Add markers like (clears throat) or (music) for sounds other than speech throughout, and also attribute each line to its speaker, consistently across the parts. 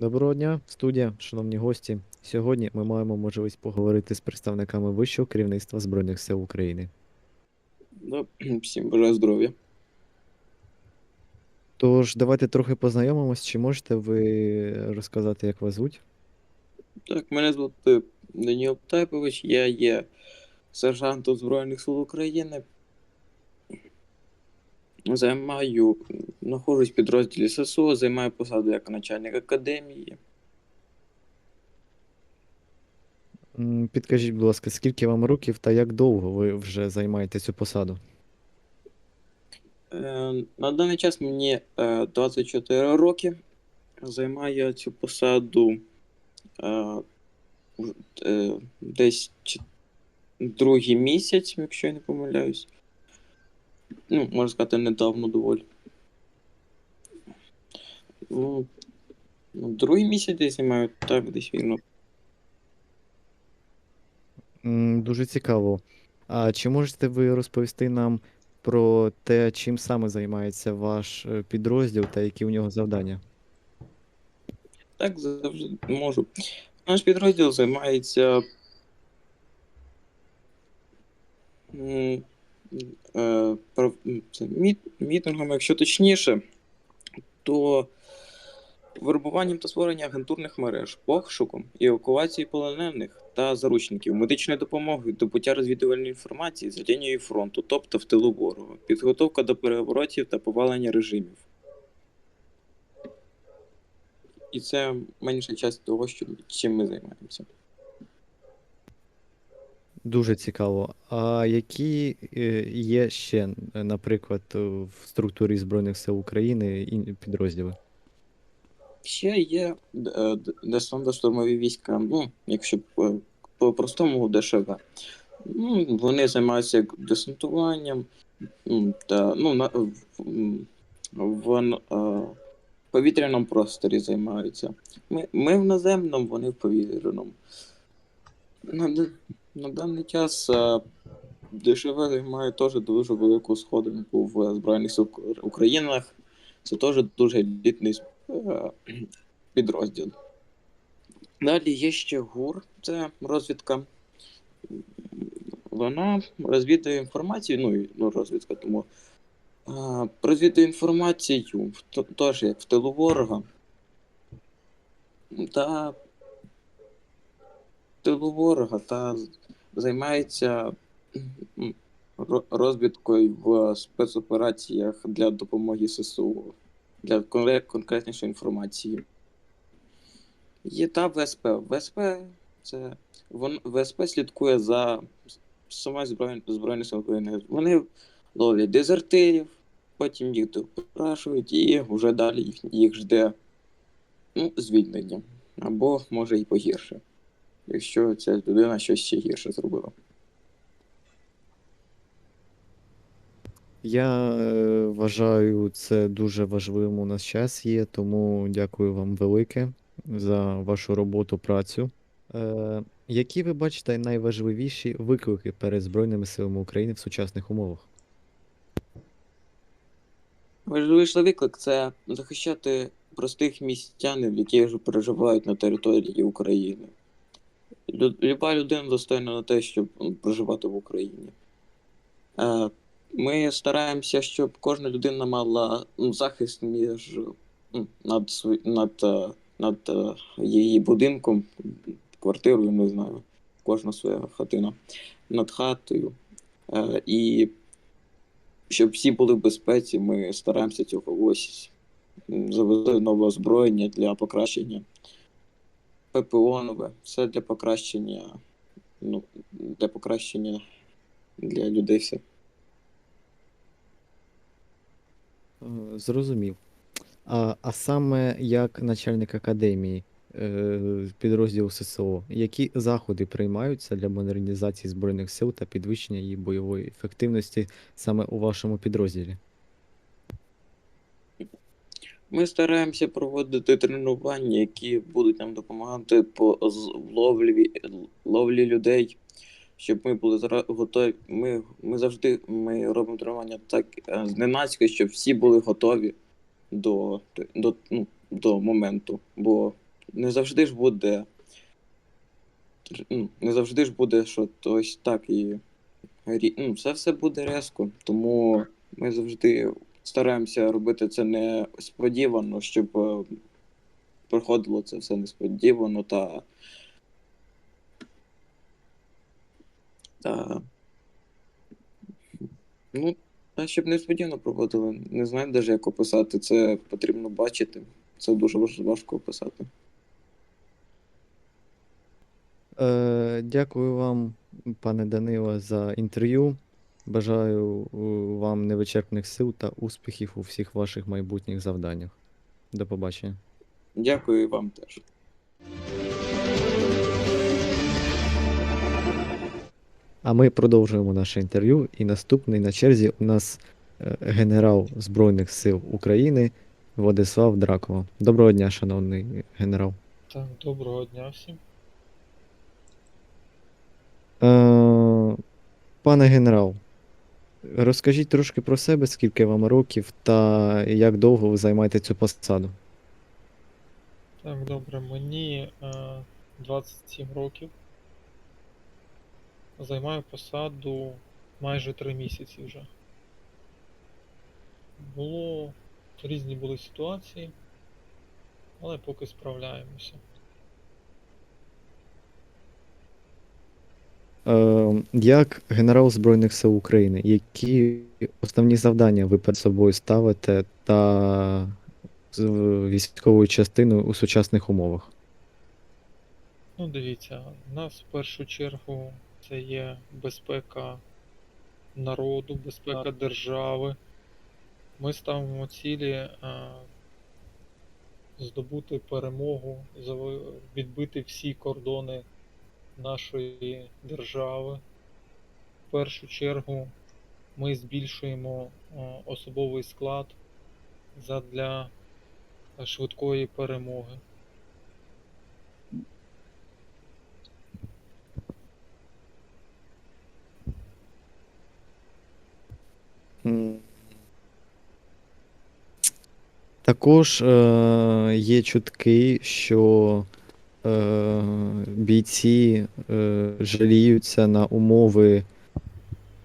Speaker 1: Доброго дня, студія, шановні гості. Сьогодні ми маємо можливість поговорити з представниками вищого керівництва Збройних сил України.
Speaker 2: Да, (clears throat) всім бажаю здоров'я.
Speaker 1: Тож, давайте трохи познайомимось. Чи можете ви розказати, як вас звуть?
Speaker 2: Так, мене звати Даніл Тайпович, я є сержантом Збройних сил України. Займаю, знаходжусь в підрозділі ССО, займаю посаду як начальник академії.
Speaker 1: М, Підкажіть, будь ласка, скільки вам років та як довго ви вже займаєте цю посаду?
Speaker 2: Е, на даний час мені е, 24 роки. Займаю я цю посаду е, в- е, десь чи- другий місяць, якщо я не помиляюсь. Ну, можна сказати, недавно доволі. Ну, ну, другий місяць десь займаю, так, десь вірно.
Speaker 1: М, Дуже цікаво. А чи можете ви розповісти нам про те, чим саме займається ваш е, підрозділ та які у нього завдання?
Speaker 2: Так, завжди можу. Наш підрозділ займається м, е, мітингами, якщо точніше, то вербуванням та створенням агентурних мереж, пошуком і евакуації полонених та заручників, медичною допомогою, добуття розвідувальної інформації за лінією фронту, тобто в тилу ворога, підготовка до переворотів та повалення режимів. І це менша частина того, що, чим ми займаємося.
Speaker 1: Дуже цікаво. А які е, є ще, е, наприклад, в структурі Збройних сил України і підрозділи?
Speaker 2: Ще є е, десантно-штурмові війська, ну, якщо по- по-простому ДШВ. Ну, вони займаються десантуванням та ну, на, в, м, в е, повітряному просторі займаються. Ми, ми в наземному, вони в повітряному. Д- на даний час е, ДШВ займає теж дуже велику сходинку в Збройних сил України. Це теж дуже елітний е, підрозділ. Далі є ще ГУР, це розвідка. Вона розвідує інформацію, ну, ну розвідка, тому а, розвідує інформацію, теж як в тилу ворога. Та тилу ворога та займається розвідкою в спецопераціях для допомоги ССУ, для конкретнішої інформації. Є та ВСП. ВСП це вон, ВСП слідкує за сама Збройні Збройні Сили. Вони ловлять дезертирів, потім їх допрашують і вже далі їх, їх жде ну, звільнення. Або може і погірше, якщо ця людина щось ще гірше зробила.
Speaker 1: Я е, вважаю, це дуже важливим у нас час є, тому дякую вам велике за вашу роботу, працю. Е, які ви бачите найважливіші виклики перед Збройними силами України в сучасних умовах?
Speaker 2: Важливий виклик це захищати простих містянів, які вже переживають на території України. Лю- Люба людина достойна на те, щоб проживати в Україні. Е, Ми стараємося, щоб кожна людина мала захист між над, над, е, над е, її будинком, квартирою, не знаю, кожна своя хатина, над хатою. І щоб всі були в безпеці, ми стараємося цього ось завезли нове озброєння для покращення ППО нове, все для покращення, ну, для покращення для людей все.
Speaker 1: Е, Зрозумів. А, а саме як начальник академії е, підрозділу ССО, які заходи приймаються для модернізації Збройних сил та підвищення її бойової ефективності саме у вашому підрозділі?
Speaker 2: Ми стараємося проводити тренування, які будуть нам допомагати по ловлі, ловлі людей, щоб ми були зра- готові. Ми, ми завжди ми робимо тренування так е, зненацька, щоб всі були готові до, до, ну, до моменту. Бо не завжди ж буде. ну, Не завжди ж буде, що ось так і ну, все все буде резко. Тому ми завжди стараємося робити це несподівано, щоб е, проходило це все несподівано та. та ну, та щоб несподівано проходило. Не знаю навіть, як описати. Це потрібно бачити. Це дуже важко описати.
Speaker 1: Е, дякую вам, пане Данило, за інтерв'ю. Бажаю е, вам невичерпних сил та успіхів у всіх ваших майбутніх завданнях. До побачення.
Speaker 2: Дякую і вам теж.
Speaker 1: А ми продовжуємо наше інтерв'ю. І наступний на черзі у нас е, генерал Збройних сил України Владислав Дракова. Доброго дня, шановний генерал.
Speaker 3: Так, доброго дня всім.
Speaker 1: Е, пане генерал, розкажіть трошки про себе, скільки вам років та як довго ви займаєте цю посаду.
Speaker 3: Так, добре, мені е, 27 років. Займаю посаду майже 3 місяці вже. Було різні були ситуації, але поки справляємося.
Speaker 1: Як генерал Збройних сил України, які основні завдання ви перед собою ставите та військовою частиною у сучасних умовах?
Speaker 3: Ну, дивіться, у нас в першу чергу це є безпека народу, безпека держави. Ми ставимо цілі е, здобути перемогу, відбити всі кордони нашої держави. В першу чергу ми збільшуємо е, особовий склад задля швидкої перемоги.
Speaker 1: Також е, є чутки, що е, бійці е, жаліються на умови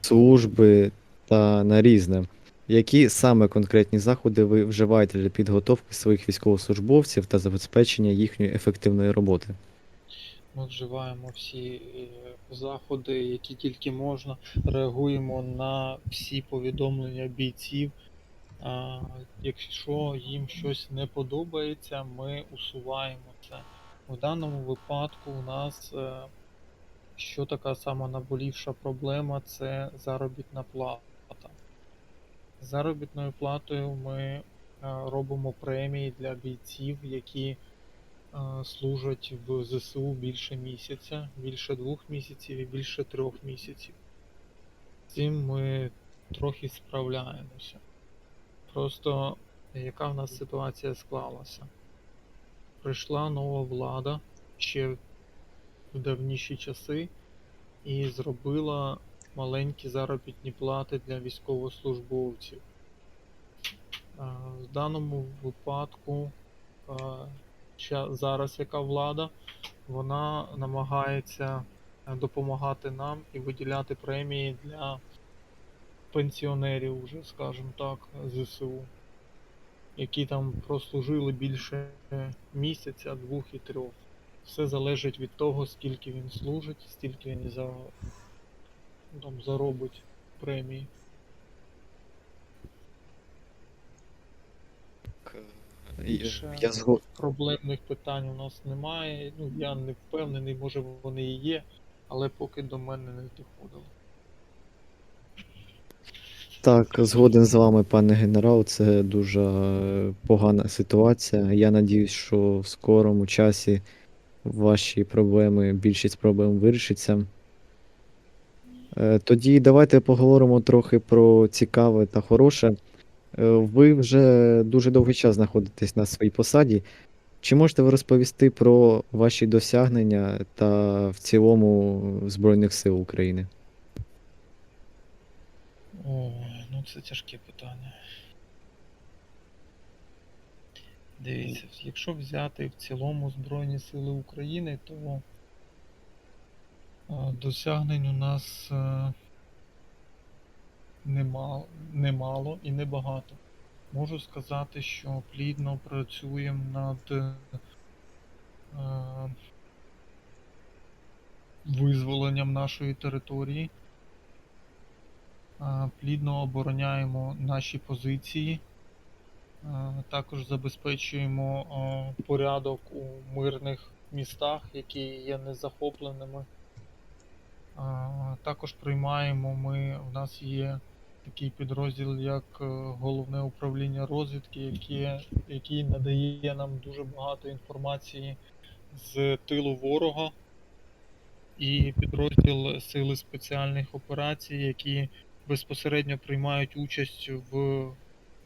Speaker 1: служби та на різне. Які саме конкретні заходи ви вживаєте для підготовки своїх військовослужбовців та забезпечення їхньої ефективної роботи?
Speaker 3: Ми вживаємо всі е, заходи, які тільки можна. Реагуємо на всі повідомлення бійців. Якщо їм щось не подобається, ми усуваємо це. В даному випадку у нас е, що така сама наболівша проблема це заробітна плата. Заробітною платою ми е, робимо премії для бійців, які е, служать в ЗСУ більше місяця, більше двох місяців і більше трьох місяців. З цим ми трохи справляємося. Просто яка в нас ситуація склалася? Прийшла нова влада ще в давніші часи і зробила маленькі заробітні плати для військовослужбовців. В даному випадку зараз яка влада, вона намагається допомагати нам і виділяти премії для пенсіонерів, вже, скажімо так, ЗСУ, які там прослужили більше місяця, двох і трьох. Все залежить від того, скільки він служить, стільки він за, там, заробить премії. Більше
Speaker 1: Я зго...
Speaker 3: проблемних питань у нас немає. Ну, я не впевнений, може вони і є, але поки до мене не доходило.
Speaker 1: Так, згоден з вами, пане генерал, це дуже е, погана ситуація. Я надіюсь, що в скорому часі ваші проблеми, більшість проблем вирішиться. Е, Тоді давайте поговоримо трохи про цікаве та хороше. Е, Ви вже дуже довгий час знаходитесь на своїй посаді. Чи можете ви розповісти про ваші досягнення та в цілому Збройних сил України?
Speaker 3: Ой, ну це тяжке питання. Дивіться, якщо взяти в цілому Збройні Сили України, то е, досягнень у нас е, немало, немало і небагато. Можу сказати, що плідно працюємо над е, визволенням нашої території. Плідно обороняємо наші позиції. Також забезпечуємо порядок у мирних містах, які є незахопленими. Також приймаємо ми, в нас є такий підрозділ, як е, головне управління розвідки, яке, який надає нам дуже багато інформації з тилу ворога. І підрозділ Сили спеціальних операцій, які безпосередньо приймають участь в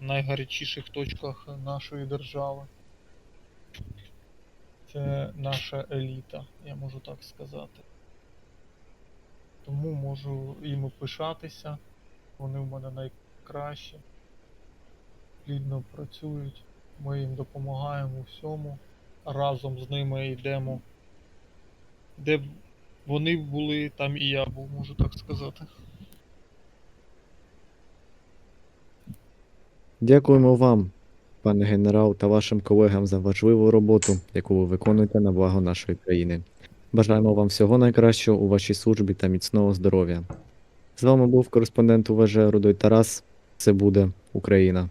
Speaker 3: найгарячіших точках нашої держави. Це наша еліта, я можу так сказати. Тому можу їм пишатися. Вони в мене найкращі. Плідно працюють. Ми їм допомагаємо у всьому. Разом з ними йдемо. Де б вони були, там і я був, можу так сказати.
Speaker 1: Дякуємо вам, пане генерал, та вашим колегам за важливу роботу, яку ви виконуєте на благо нашої країни. Бажаємо вам всього найкращого у вашій службі та міцного здоров'я. З вами був кореспондент УВЖ Рудой Тарас. Це буде Україна.